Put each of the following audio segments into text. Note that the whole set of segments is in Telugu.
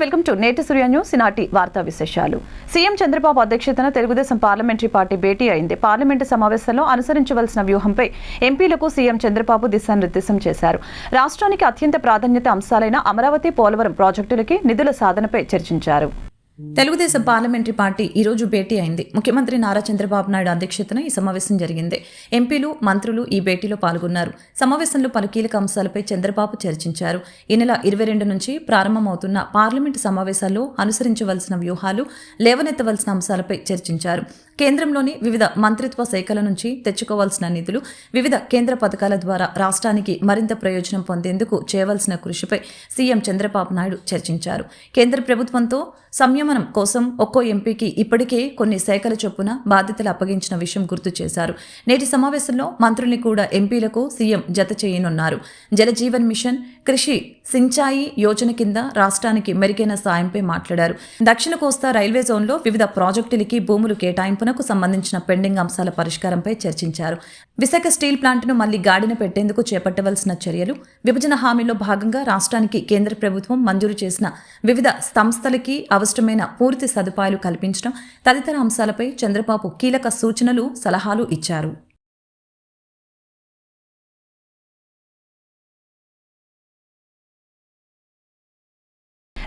వెల్కమ్ టు నేటి సూర్య న్యూస్ ఈనాటి వార్తా విశేషాలు. సీఎం చంద్రబాబు అధ్యక్షతన తెలుగుదేశం పార్లమెంటరీ పార్టీ భేటీ అయింది. పార్లమెంటు సమావేశంలో అనుసరించవలసిన వ్యూహంపై ఎంపీలకు సీఎం చంద్రబాబు దిశానిర్దేశం చేశారు. రాష్ట్రానికి అత్యంత ప్రాధాన్యత అంశాలైన అమరావతి పోలవరం ప్రాజెక్టులకి నిధుల సాధనపై చర్చించారు. Hmm. తెలుగుదేశం పార్లమెంటరీ పార్టీ ఈరోజు భేటీ అయింది. ముఖ్యమంత్రి నారా చంద్రబాబు నాయుడు అధ్యక్షతన ఈ సమావేశం జరిగింది. ఎంపీలు మంత్రులు ఈ భేటీలో పాల్గొన్నారు. సమావేశంలో పలు కీలక అంశాలపై చంద్రబాబు చర్చించారు. ఈ నెల ఇరవై రెండు నుంచి ప్రారంభమవుతున్న పార్లమెంటు సమావేశాల్లో అనుసరించవలసిన వ్యూహాలు లేవనెత్తవలసిన అంశాలపై చర్చించారు. కేంద్రంలోని వివిధ మంత్రిత్వ శాఖల నుంచి తెచ్చుకోవాల్సిన నిధులు వివిధ కేంద్ర పథకాల ద్వారా రాష్ట్రానికి మరింత ప్రయోజనం పొందేందుకు చేయవలసిన కృషిపై సీఎం చంద్రబాబు నాయుడు చర్చించారు. కేంద్ర ప్రభుత్వంతో సంయమనం కోసం ఒక్కో ఎంపీకి ఇప్పటికే కొన్ని శాఖల చొప్పున బాధ్యతలు అప్పగించిన విషయం గుర్తు చేశారు. నేటి సమావేశంలో మంత్రుల్ని కూడా ఎంపీలకు సీఎం జత చేయనున్నారు. జలజీవన్ మిషన్ కృషి సించాయి యోజన కింద రాష్ట్రానికి మెరుగైన సాయంపై మాట్లాడారు. దక్షిణ కోస్తా రైల్వే జోన్లో వివిధ ప్రాజెక్టులకి భూములు కేటాయింపు కేటాయింపునకు సంబంధించిన పెండింగ్ అంశాల పరిష్కారంపై చర్చించారు. విశాఖ స్టీల్ ప్లాంట్ను మళ్ళీ గాడిన పెట్టేందుకు చేపట్టవలసిన చర్యలు విభజన హామీలో భాగంగా రాష్ట్రానికి కేంద్ర ప్రభుత్వం మంజూరు చేసిన వివిధ సంస్థలకి అవసరమైన పూర్తి సదుపాయాలు కల్పించడం తదితర అంశాలపై చంద్రబాబు కీలక సూచనలు సలహాలు ఇచ్చారు.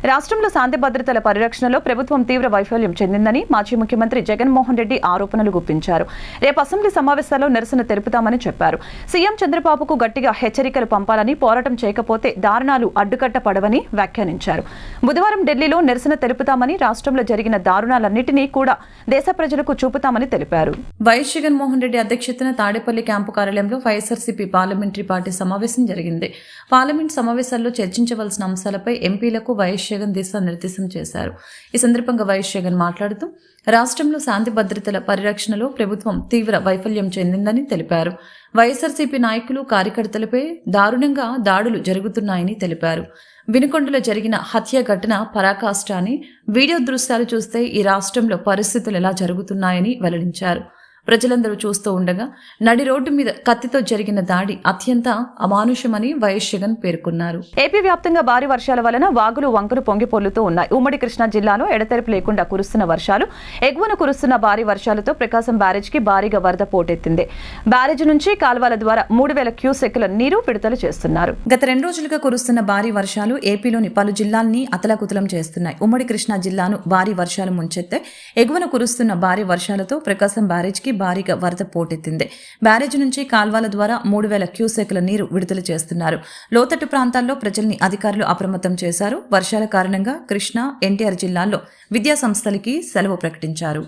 రాష్ట్రంలో శాంతి భద్రతల పరిరక్షణలో ప్రభుత్వం తీవ్ర వైఫల్యం చెందిందని మాజీ ముఖ్యమంత్రి జగన్మోహన్ రెడ్డి ఆరోపణలు గుప్పించారు. రేపు అసెంబ్లీ సమావేశాల్లో నిరసన తెలుపుతామని చెప్పారు. సీఎం చంద్రబాబుకు గట్టిగా హెచ్చరికలు పంపాలని పోరాటం చేయకపోతే దారుణాలు అడ్డుకట్టపడవని వ్యాఖ్యానించారు. బుధవారం ఢిల్లీలో నిరసన తెలుపుతామని రాష్ట్రంలో జరిగిన దారుణాలన్నింటినీ కూడా దేశ ప్రజలకు చూపుతామని తెలిపారు. వైఎస్ జగన్మోహన్ రెడ్డి అధ్యక్షతన తాడేపల్లి క్యాంపు కార్యాలయంలో వైఎస్ఆర్సీపీ పార్లమెంటరీ పార్టీ సమావేశం జరిగింది. పార్లమెంట్ సమావేశాల్లో చర్చించవలసిన అంశాలపై ఎంపీలకు వైఎస్ జగన్ దిశానిర్దేశం చేశారు. ఈ సందర్భంగా వైఎస్ జగన్ మాట్లాడుతూ రాష్ట్రంలో శాంతి భద్రతల పరిరక్షణలో ప్రభుత్వం తీవ్ర వైఫల్యం చెందిందని తెలిపారు. వైఎస్ఆర్సీపీ నాయకులు కార్యకర్తలపై దారుణంగా దాడులు జరుగుతున్నాయని తెలిపారు. వినుకొండలో జరిగిన హత్య ఘటన పరాకాష్ట అని వీడియో దృశ్యాలు చూస్తే ఈ రాష్ట్రంలో పరిస్థితులు ఎలా జరుగుతున్నాయని వెల్లడించారు. ప్రజలందరూ చూస్తూ ఉండగా నడి రోడ్డు మీద కత్తితో జరిగిన దాడి అత్యంత అమానుషమని వైఎస్ జగన్ పేర్కొన్నారు. ఏపీ వ్యాప్తంగా భారీ వర్షాల వలన వాగులు వంకలు పొంగి పొల్లుతూ ఉన్నాయి. ఉమ్మడి కృష్ణా జిల్లాలో ఎడతెరిపి లేకుండా కురుస్తున్న వర్షాలు ఎగువన కురుస్తున్న భారీ వర్షాలతో ప్రకాశం బ్యారేజ్కి భారీగా వరద పోటెత్తింది. బ్యారేజ్ నుంచి కాల్వల ద్వారా మూడు వేల క్యూసెక్ల నీరు విడుదల చేస్తున్నారు. గత రెండు రోజులుగా కురుస్తున్న భారీ వర్షాలు ఏపీలోని పలు జిల్లాల్ని అతలకుతలం చేస్తున్నాయి. ఉమ్మడి కృష్ణా జిల్లాను భారీ వర్షాలు ముంచెత్తే ఎగువన కురుస్తున్న భారీ వర్షాలతో ప్రకాశం బ్యారేజ్కి భారీగా వరద పోటెత్తింది. బ్యారేజ్ నుంచి కాల్వల ద్వారా మూడు వేల క్యూసెక్ల నీరు విడుదల చేస్తున్నారు. లోతట్టు ప్రాంతాల్లో ప్రజల్ని అధికారులు అప్రమత్తం చేశారు. వర్షాల కారణంగా కృష్ణా ఎన్టీఆర్ జిల్లాల్లో విద్యా సంస్థలకి సెలవు ప్రకటించారు.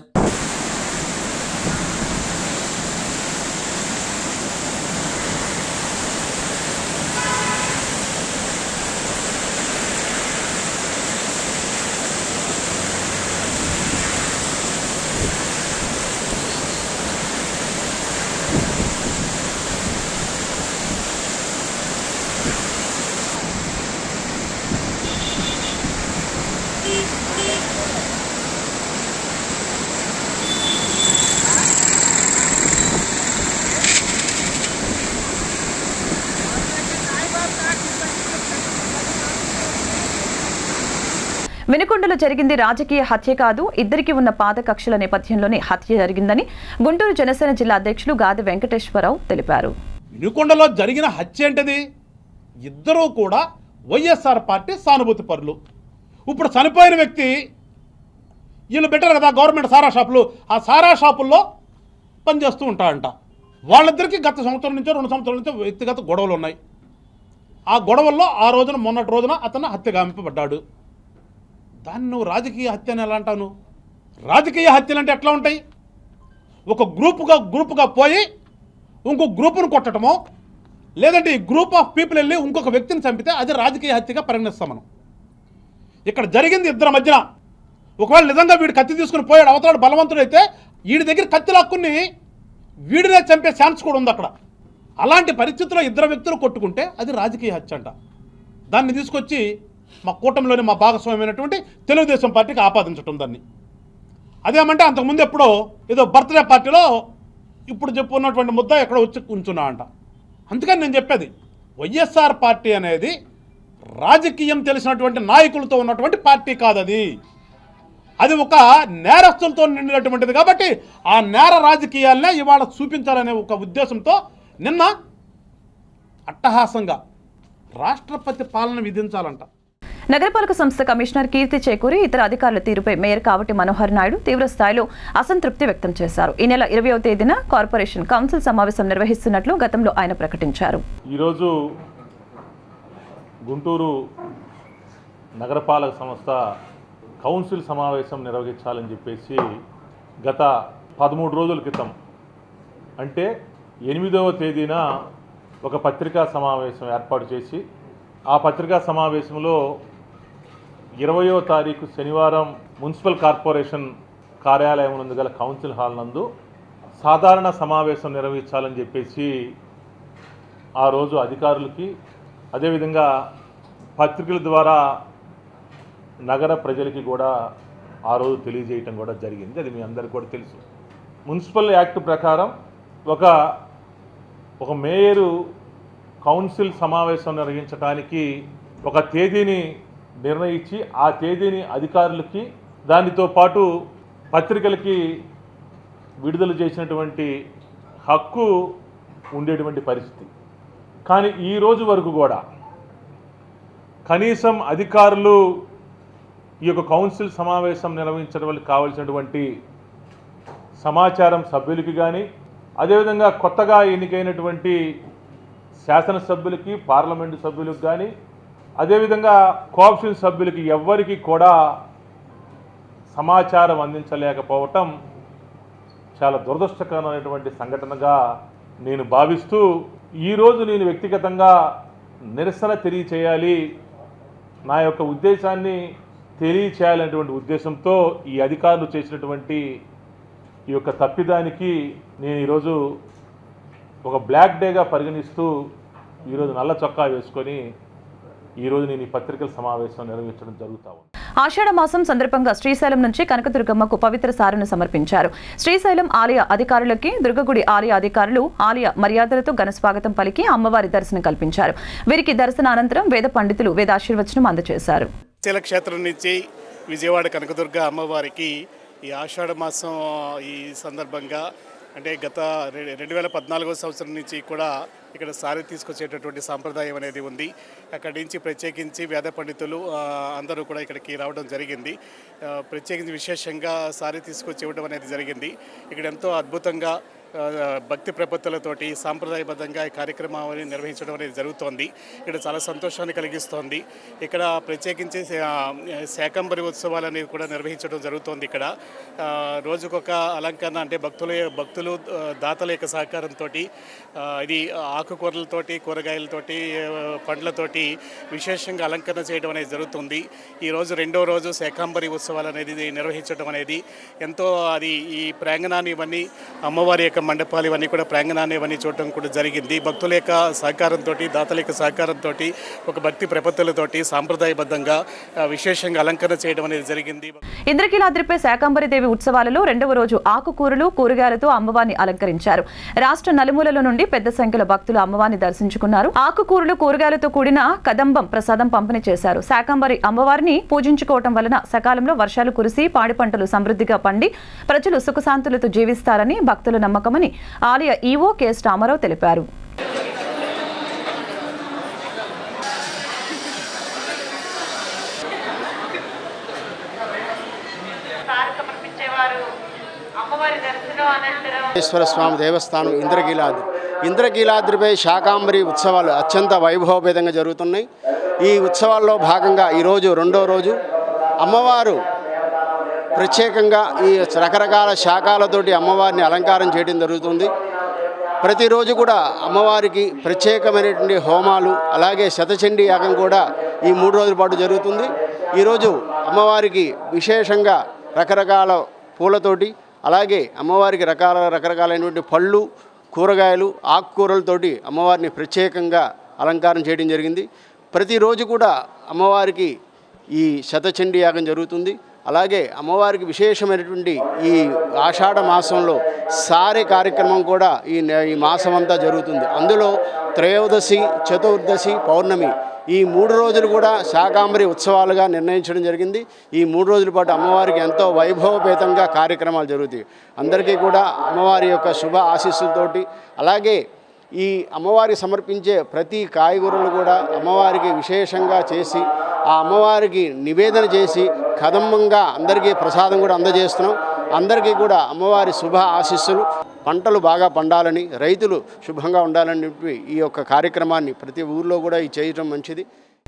వినుకొండలో జరిగింది రాజకీయ హత్య కాదు ఇద్దరికి ఉన్న పాత కక్షల నేపథ్యంలోనే హత్య జరిగిందని గుంటూరు జనసేన జిల్లా అధ్యక్షులు గాది వెంకటేశ్వరరావు తెలిపారు. వినుకొండలో జరిగిన హత్య ఏంటిది? ఇద్దరూ కూడా వైఎస్ఆర్ పార్టీ సానుభూతి పరులు. ఇప్పుడు చనిపోయిన వ్యక్తి వీళ్ళు పెట్టారు కదా గవర్నమెంట్ సారా షాపులు ఆ సారా షాపుల్లో పనిచేస్తూ ఉంటారంట వాళ్ళిద్దరికీ గత సంవత్సరం నుంచో రెండు సంవత్సరాల నుంచో వ్యక్తిగత గొడవలు ఉన్నాయి. ఆ గొడవల్లో ఆ రోజున మొన్నటి రోజున అతను హత్య గామింపబడ్డాడు దాన్ని నువ్వు రాజకీయ హత్య అని ఎలా అంటావు రాజకీయ హత్యలు అంటే ఎట్లా ఉంటాయి? ఒక గ్రూపుగా గ్రూపుగా పోయి ఇంకో గ్రూపును కొట్టడమో లేదంటే ఈ గ్రూప్ ఆఫ్ పీపుల్ వెళ్ళి ఇంకొక వ్యక్తిని చంపితే అది రాజకీయ హత్యగా పరిగణిస్తాం మనం. ఇక్కడ జరిగింది ఇద్దరి మధ్యన. ఒకవేళ నిజంగా వీడు కత్తి తీసుకుని పోయాడు అవతలాడు బలవంతుడైతే వీడి దగ్గర కత్తి లాక్కుని వీడినే చంపే ఛాన్స్ కూడా ఉంది అక్కడ. అలాంటి పరిస్థితుల్లో ఇద్దరు వ్యక్తులు కొట్టుకుంటే అది రాజకీయ హత్య అంట. దాన్ని తీసుకొచ్చి మా కూటమిలోని మా భాగస్వామ్యమైనటువంటి తెలుగుదేశం పార్టీకి ఆపాదించటం దాన్ని. అదేమంటే అంతకుముందు ఎప్పుడో ఏదో బర్త్డే పార్టీలో ఇప్పుడు చెప్పుకున్నటువంటి ముద్ద ఎక్కడ వచ్చి కూర్చున్నా అంట. అందుకని నేను చెప్పేది వైఎస్ఆర్ పార్టీ అనేది రాజకీయం తెలిసినటువంటి నాయకులతో ఉన్నటువంటి పార్టీ కాదు అది అది ఒక నేరస్తులతో నిండినటువంటిది కాబట్టి ఆ నేర రాజకీయాలనే ఇవాళ చూపించాలనే ఒక ఉద్దేశంతో నిన్న అట్టహాసంగా రాష్ట్రపతి పాలన విధించాలంట. నగరపాలక సంస్థ కమిషనర్ కీర్తి చేకూరి ఇతర అధికారుల తీరుపై మేయర్ కావటి మనోహర్ నాయుడు తీవ్ర స్థాయిలో అసంతృప్తి వ్యక్తం చేశారు. ఈ నెల ఇరవై తేదీన కార్పొరేషన్ కౌన్సిల్ సమావేశం నిర్వహిస్తున్నట్లు గతంలో ఆయన ప్రకటించారు. ఈరోజు గుంటూరు నగరపాలక సంస్థ కౌన్సిల్ సమావేశం నిర్వహించాలని చెప్పేసి గత పదమూడు రోజుల క్రితం అంటే ఎనిమిదవ తేదీన ఒక పత్రికా సమావేశం ఏర్పాటు చేసి ఆ పత్రికా సమావేశంలో ఇరవయో తారీఖు శనివారం మున్సిపల్ కార్పొరేషన్ కార్యాలయం నందు గల కౌన్సిల్ హాల్ నందు సాధారణ సమావేశం నిర్వహించాలని చెప్పేసి ఆ రోజు అధికారులకి అదేవిధంగా పత్రికల ద్వారా నగర ప్రజలకి కూడా ఆ రోజు తెలియజేయటం కూడా జరిగింది. అది మీ అందరికీ కూడా తెలుసు. మున్సిపల్ యాక్ట్ ప్రకారం ఒక ఒక మేయరు కౌన్సిల్ సమావేశం నిర్వహించడానికి ఒక తేదీని నిర్ణయించి ఆ తేదీని అధికారులకి దానితో పాటు పత్రికలకి విడుదల చేసినటువంటి హక్కు ఉండేటువంటి పరిస్థితి. కానీ ఈ రోజు వరకు కూడా కనీసం అధికారులు ఈ యొక్క కౌన్సిల్ సమావేశం నిర్వహించడం వల్ల కావలసినటువంటి సమాచారం సభ్యులకి కానీ అదేవిధంగా కొత్తగా ఎన్నికైనటువంటి శాసనసభ్యులకి పార్లమెంటు సభ్యులకు కానీ అదేవిధంగా కోఆప్షన్ సభ్యులకి ఎవ్వరికి కూడా సమాచారం అందించలేకపోవటం చాలా దురదృష్టకరమైనటువంటి సంఘటనగా నేను భావిస్తూ ఈరోజు నేను వ్యక్తిగతంగా నిరసన తెలియచేయాలి. నా యొక్క ఉద్దేశాన్ని తెలియచేయాలనేటువంటి ఉద్దేశంతో ఈ అధికారులు చేసినటువంటి ఈ యొక్క తప్పిదానికి నేను ఈరోజు ఒక బ్లాక్ డేగా పరిగణిస్తూ ఈరోజు నల్ల చొక్కా వేసుకొని ఈరోజు నేను ఈ పత్రికల సమావేశం నిర్వహించడం జరుగుతా ఉంది. ఆషాఢ మాసం సందర్భంగా శ్రీశైలం నుంచి కనకదుర్గమ్మకు పవిత్ర సారను సమర్పించారు. శ్రీశైలం ఆలయ అధికారులకి దుర్గగుడి ఆలయ అధికారులు ఆలయ మర్యాదలతో ఘన స్వాగతం పలికి అమ్మవారి దర్శనం కల్పించారు. వీరికి దర్శనానంతరం వేద పండితులు వేదాశీర్వచనం అందజేశారు. క్షేత్రం నుంచి విజయవాడ కనకదుర్గ అమ్మవారికి ఈ ఆషాఢ మాసం ఈ సందర్భంగా అంటే గత రెండు వేల పద్నాలుగో సంవత్సరం నుంచి కూడా ఇక్కడ సారీ తీసుకొచ్చేటటువంటి సాంప్రదాయం అనేది ఉంది. అక్కడి నుంచి ప్రత్యేకించి వేద పండితులు అందరూ కూడా ఇక్కడికి రావడం జరిగింది. ప్రత్యేకించి విశేషంగా సారీ తీసుకొచ్చి ఇవ్వడం అనేది జరిగింది. ఇక్కడ ఎంతో అద్భుతంగా భక్తి ప్రపత్తులతోటి సాంప్రదాయబద్ధంగా ఈ కార్యక్రమాన్ని నిర్వహించడం అనేది జరుగుతోంది. ఇక్కడ చాలా సంతోషాన్ని కలిగిస్తోంది. ఇక్కడ ప్రత్యేకించి శాకంబరి ఉత్సవాలు అనేవి కూడా నిర్వహించడం జరుగుతోంది ఇక్కడ. రోజుకొక అలంకరణ అంటే భక్తుల భక్తులు దాతల యొక్క సహకారంతో ఇది ఆకుకూరలతోటి కూరగాయలతోటి పండ్లతోటి విశేషంగా అలంకరణ చేయడం అనేది జరుగుతుంది. ఈరోజు రెండో రోజు శాకంబరి ఉత్సవాలు అనేది నిర్వహించడం అనేది ఎంతో అది ఈ ప్రాంగణాన్ని ఇవన్నీ అమ్మవారి యొక్క మండపాలు ఇవన్నీ కూడా ప్రాంగణాన్ని ఇవన్నీ చూడటం కూడా జరిగింది. భక్తుల యొక్క సహకారంతో దాతల యొక్క సహకారంతో ఒక భక్తి ప్రపత్తులతోటి సాంప్రదాయబద్ధంగా విశేషంగా అలంకరణ చేయడం అనేది జరిగింది. ఇంద్రకీలాద్రిపై శాకంబరిదేవి ఉత్సవాలలో రెండవ రోజు ఆకుకూరలు కూరగాయలతో అమ్మవారిని అలంకరించారు. రాష్ట్ర నలుమూలల నుండి పెద్ద సంఖ్యలో భక్తులు అమ్మవారిని దర్శించుకున్నారు. ఆకుకూరలు కూరగాయలతో కూడిన కదంబం ప్రసాదం పంపిణీ చేశారు. శాకంబరి అమ్మవారిని పూజించుకోవటం వలన సకాలంలో వర్షాలు కురిసి పాడి పంటలు సమృద్ధిగా పండి ప్రజలు సుఖశాంతులతో జీవిస్తారని భక్తుల నమ్మకమని ఆలయ ఈవో కెఎస్ రామారావు తెలిపారు. ఈశ్వర స్వామి దేవస్థానం ఇంద్రకీలాద్రి. ఇంద్రకీలాద్రిపై శాకాంబరి ఉత్సవాలు అత్యంత వైభవభేదంగా జరుగుతున్నాయి. ఈ ఉత్సవాల్లో భాగంగా ఈరోజు రెండో రోజు. అమ్మవారు ప్రత్యేకంగా ఈ రకరకాల శాఖలతోటి అమ్మవారిని అలంకారం చేయడం జరుగుతుంది. ప్రతిరోజు కూడా అమ్మవారికి ప్రత్యేకమైనటువంటి హోమాలు అలాగే శతచండీ యాగం కూడా ఈ మూడు రోజుల పాటు జరుగుతుంది. ఈరోజు అమ్మవారికి విశేషంగా రకరకాల పూలతోటి అలాగే అమ్మవారికి రకాల రకరకాలైనటువంటి పళ్ళు కూరగాయలు ఆకుకూరలతోటి అమ్మవారిని ప్రత్యేకంగా అలంకారం చేయడం జరిగింది. ప్రతిరోజు కూడా అమ్మవారికి ఈ శతచండీ యాగం జరుగుతుంది. అలాగే అమ్మవారికి విశేషమైనటువంటి ఈ ఆషాఢ మాసంలో సారే కార్యక్రమం కూడా ఈ ఈ మాసం అంతా జరుగుతుంది. అందులో త్రయోదశి చతుర్దశి పౌర్ణమి ఈ మూడు రోజులు కూడా శాకాంబరి ఉత్సవాలుగా నిర్ణయించడం జరిగింది. ఈ మూడు రోజుల పాటు అమ్మవారికి ఎంతో వైభవపేతంగా కార్యక్రమాలు జరుగుతాయి. అందరికీ కూడా అమ్మవారి యొక్క శుభ ఆశీస్సులతోటి అలాగే ఈ అమ్మవారి సమర్పించే ప్రతి కాయగూరలు కూడా అమ్మవారికి విశేషంగా చేసి ఆ అమ్మవారికి నివేదన చేసి కదంబంగా అందరికీ ప్రసాదం కూడా అందజేస్తున్నాం. అందరికీ కూడా అమ్మవారి శుభ ఆశీస్సులు. పంటలు బాగా పండాలని రైతులు శుభంగా ఉండాలని చెప్పి ఈ యొక్క కార్యక్రమాన్ని ప్రతి ఊర్లో కూడా ఈ చేయటం మంచిది.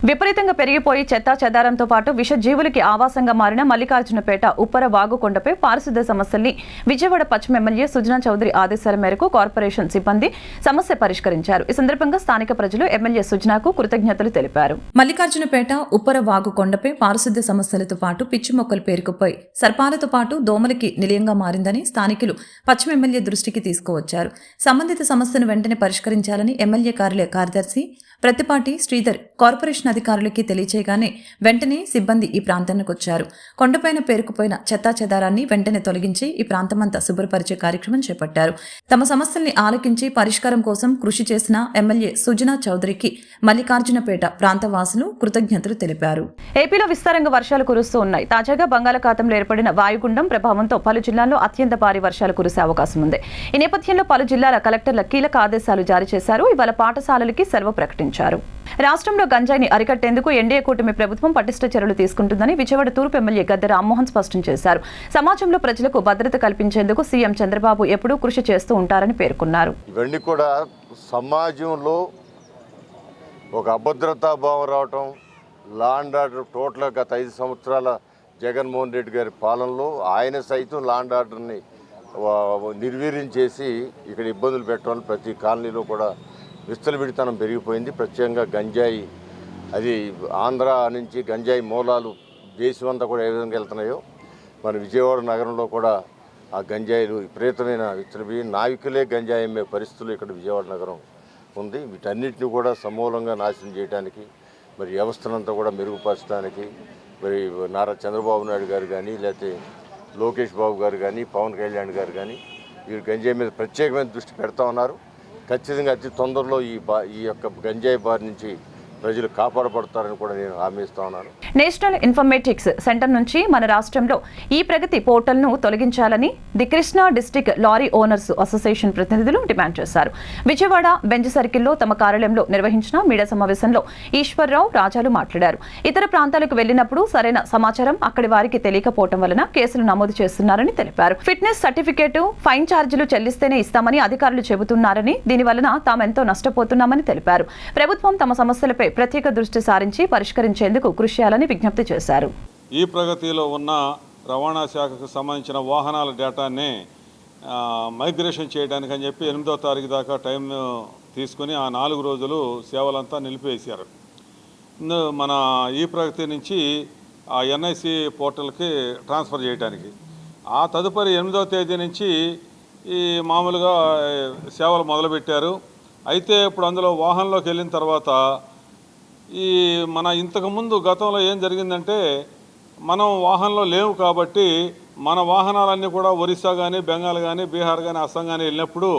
విపరీతంగా పెరిగిపోయి చెత్తా చెదారంతో పాటు విష జీవులకి ఆవాసంగా మారిన మల్లికార్జునపేట ఉప్పర వాగుకొండపై పారిశుద్ధ్య సమస్యల్ని విజయవాడ పశ్చిమ ఎమ్మెల్యే సుజనా చౌదరి ఆదేశాల మేరకు కార్పొరేషన్ సిబ్బంది సమస్య పరిష్కరించారు. ఈ సందర్భంగా స్థానిక ప్రజలు ఎమ్మెల్యే సుజనాకు కృతజ్ఞతలు తెలిపారు. మల్లికార్జునపేట ఉప్పర వాగుకొండపై పారిశుద్ధ పారిశుద్ధ్య సమస్యలతో పాటు పిచ్చి మొక్కలు పేరుకుపోయి సర్పాలతో పాటు దోమలకి నిలయంగా మారిందని స్థానికులు పశ్చిమ ఎమ్మెల్యే దృష్టికి తీసుకువచ్చారు. సంబంధిత సమస్యను వెంటనే పరిష్కరించాలని ఎమ్మెల్యే కార్యాలయ కార్యదర్శి ప్రతిపాటి శ్రీధర్ కార్పొరేషన్ అధికారులకి తెలియచేయగానే వెంటనే సిబ్బంది ఈ ప్రాంతానికి వచ్చారు కొండపైన పేరుకుపోయిన చెత్తా చెదారాన్ని వెంటనే తొలగించి ఈ ప్రాంతమంతా శుభ్రపరిచే కార్యక్రమం చేపట్టారు. తమ సమస్యల్ని ఆలకించి పరిష్కారం కోసం కృషి చేసిన ఎమ్మెల్యే సుజనా చౌదరికి మల్లికార్జునపేట ప్రాంతవాసులు కృతజ్ఞతలు తెలిపారు. ఏపీలో విస్తారంగా వర్షాలు కురుస్తూ ఉన్నాయి. తాజాగా బంగాళాఖాతంలో ఏర్పడిన వాయుగుండం ప్రభావంతో పలు జిల్లాల్లో అత్యంత భారీ వర్షాలు కురిసే అవకాశం ఉంది. ఈ నేపథ్యంలో పలు జిల్లాల కలెక్టర్ల కీలక ఆదేశాలు జారీ చేశారు. ఇవాళ పాఠశాలలకి సెలవు ప్రకటించారు. రాష్ట్రంలో గంజాయిని అరికట్టేందుకు ఎన్డీఏ కూటమి ప్రభుత్వం పటిష్ట చర్యలు తీసుకుంటుందని విజయవాడ తూర్పు ఎమ్మెల్యే గద్దె రామ్మోహన్ స్పష్టం చేశారు. సమాజంలో ప్రజలకు భద్రత కల్పించేందుకు సీఎం చంద్రబాబు ఎప్పుడూ కృషి చేస్తూ ఉంటారని పేర్కొన్నారు. ఇవన్నీ కూడా సమాజంలో ఒక అభద్రతా భావం రావటం లా అండ్ ఆర్డర్ టోటల్ గత ఐదు సంవత్సరాల జగన్మోహన్ రెడ్డి గారి పాలనలో ఆయన సైతం లా అండ్ ఆర్డర్ని నిర్వీర్యం చేసి ఇక్కడ ఇబ్బందులు పెట్టడం ప్రతి కాలనీలో కూడా విస్తలవిడితనం పెరిగిపోయింది. ప్రత్యేకంగా గంజాయి అది ఆంధ్ర నుంచి గంజాయి మూలాలు దేశం అంతా కూడా ఏ విధంగా వెళ్తున్నాయో మన విజయవాడ నగరంలో కూడా ఆ గంజాయిలు విపరీతమైన విచ్చలపోయి నావికులే గంజాయి అమ్మే పరిస్థితులు ఇక్కడ విజయవాడ నగరం ఉంది. వీటన్నిటిని కూడా సమూలంగా నాశనం చేయడానికి మరి వ్యవస్థనంతా కూడా మెరుగుపరచడానికి మరి నారా చంద్రబాబు నాయుడు గారు కానీ లేకపోతే లోకేష్ బాబు గారు కానీ పవన్ కళ్యాణ్ గారు కానీ వీరు గంజాయి మీద ప్రత్యేకమైన దృష్టి పెడతా ఉన్నారు. ఖచ్చితంగా అతి తొందరలో ఈ బా ఈ యొక్క గంజాయి బారి నుంచి ప్రజలు కాపాడబడతారని కూడా నేను హామీ ఇస్తా ఉన్నాను. నేషనల్ ఇన్ఫర్మేటిక్స్ సెంటర్ నుంచి మన రాష్ట్రంలో ఈ ప్రగతి పోర్టల్ను తొలగించాలని the Krishna district lorry owners association ప్రతినిధులు డిమాండ్ చేశారు. విజయవాడ బెంజ్ సర్కిల్లో తమ కార్యాలయంలో నిర్వహించిన మీడియా సమావేశంలో ఈశ్వర్రావు రాజాలు మాట్లాడారు. ఇతర ప్రాంతాలకు వెళ్ళినప్పుడు సరైన సమాచారం అక్కడి వారికి తెలియకపోవడం వలన కేసులు నమోదు చేస్తున్నారని తెలిపారు. ఫిట్నెస్ సర్టిఫికేట్ ఫైన్ ఛార్జీలు చెల్లిస్తేనే ఇస్తామని అధికారులు చెబుతున్నారని దీనివలన తామెంతో నష్టపోతున్నామని తెలిపారు. ప్రభుత్వం తమ సమస్యలపై ప్రత్యేక దృష్టి సారించి పరిష్కరించేందుకు కృషి చేయాలని విజ్ఞప్తి చేశారు. ఈ ప్రగతిలో ఉన్న రవాణా శాఖకు సంబంధించిన వాహనాల డేటాని మైగ్రేషన్ చేయడానికి అని చెప్పి ఎనిమిదో తారీఖు దాకా టైం తీసుకుని ఆ నాలుగు రోజులు సేవలంతా నిలిపివేశారు. మన ఈ ప్రగతి నుంచి ఆ ఎన్ఐసి పోర్టల్కి ట్రాన్స్ఫర్ చేయడానికి ఆ తదుపరి ఎనిమిదవ తేదీ నుంచి ఈ మామూలుగా సేవలు మొదలుపెట్టారు. అయితే ఇప్పుడు అందులో వాహనంలోకి వెళ్ళిన తర్వాత ఈ మన ఇంతకుముందు గతంలో ఏం జరిగిందంటే మనం వాహనంలో లేవు కాబట్టి మన వాహనాలన్నీ కూడా ఒరిస్సా కానీ బెంగాల్ కానీ బీహార్ కానీ అస్సాం కానీ వెళ్ళినప్పుడు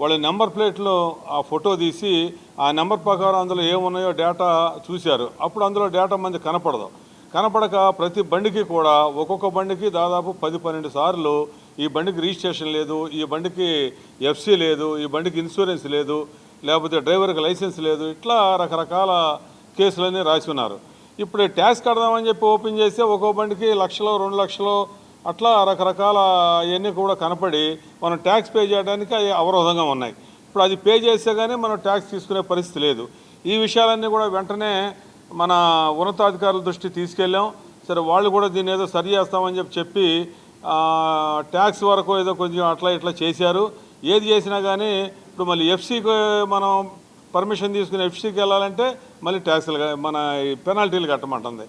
వాళ్ళ నెంబర్ ప్లేట్లు ఆ ఫోటో తీసి ఆ నెంబర్ ప్రకారం అందులో ఏమున్నాయో డేటా చూశారు. అప్పుడు అందులో డేటా మంది కనపడదు. కనపడక ప్రతి బండికి కూడా ఒక్కొక్క బండికి దాదాపు పది పన్నెండు సార్లు ఈ బండికి రిజిస్ట్రేషన్ లేదు ఈ బండికి ఎఫ్సీ లేదు ఈ బండికి ఇన్సూరెన్స్ లేదు లేకపోతే డ్రైవర్కి లైసెన్స్ లేదు ఇట్లా రకరకాల కేసులన్నీ రాసి ఉన్నారు ఇప్పుడు ట్యాక్స్ కడదామని చెప్పి ఓపెన్ చేస్తే ఒక్కో బండికి లక్షలో రెండు లక్షలు అట్లా రకరకాల అవన్నీ కూడా కనపడి మనం ట్యాక్స్ పే చేయడానికి అవి అవరోధంగా ఉన్నాయి. ఇప్పుడు అది పే చేస్తే కానీ మనం ట్యాక్స్ తీసుకునే పరిస్థితి లేదు. ఈ విషయాలన్నీ కూడా వెంటనే మన ఉన్నతాధికారుల దృష్టి తీసుకెళ్ళాం. సరే వాళ్ళు కూడా దీన్ని ఏదో సరి చేస్తామని చెప్పి చెప్పి ట్యాక్స్ వరకు ఏదో కొంచెం అట్లా ఇట్లా చేశారు. ఏది చేసినా కానీ ఇప్పుడు మళ్ళీ ఎఫ్సీకి మనం పర్మిషన్ తీసుకుని ఎఫ్సీకి వెళ్ళాలంటే మళ్ళీ ట్యాక్స్లు మన ఈ పెనాల్టీలు కట్టమంటుంది.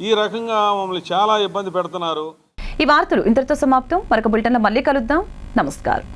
ఈ రకంగా మమ్మల్ని చాలా ఇబ్బంది పెడుతున్నారు. ఈ వార్తలు ఇంతటితో సమాప్తం. మరొక బులెటిన్లో మళ్ళీ కలుద్దాం. నమస్కారం.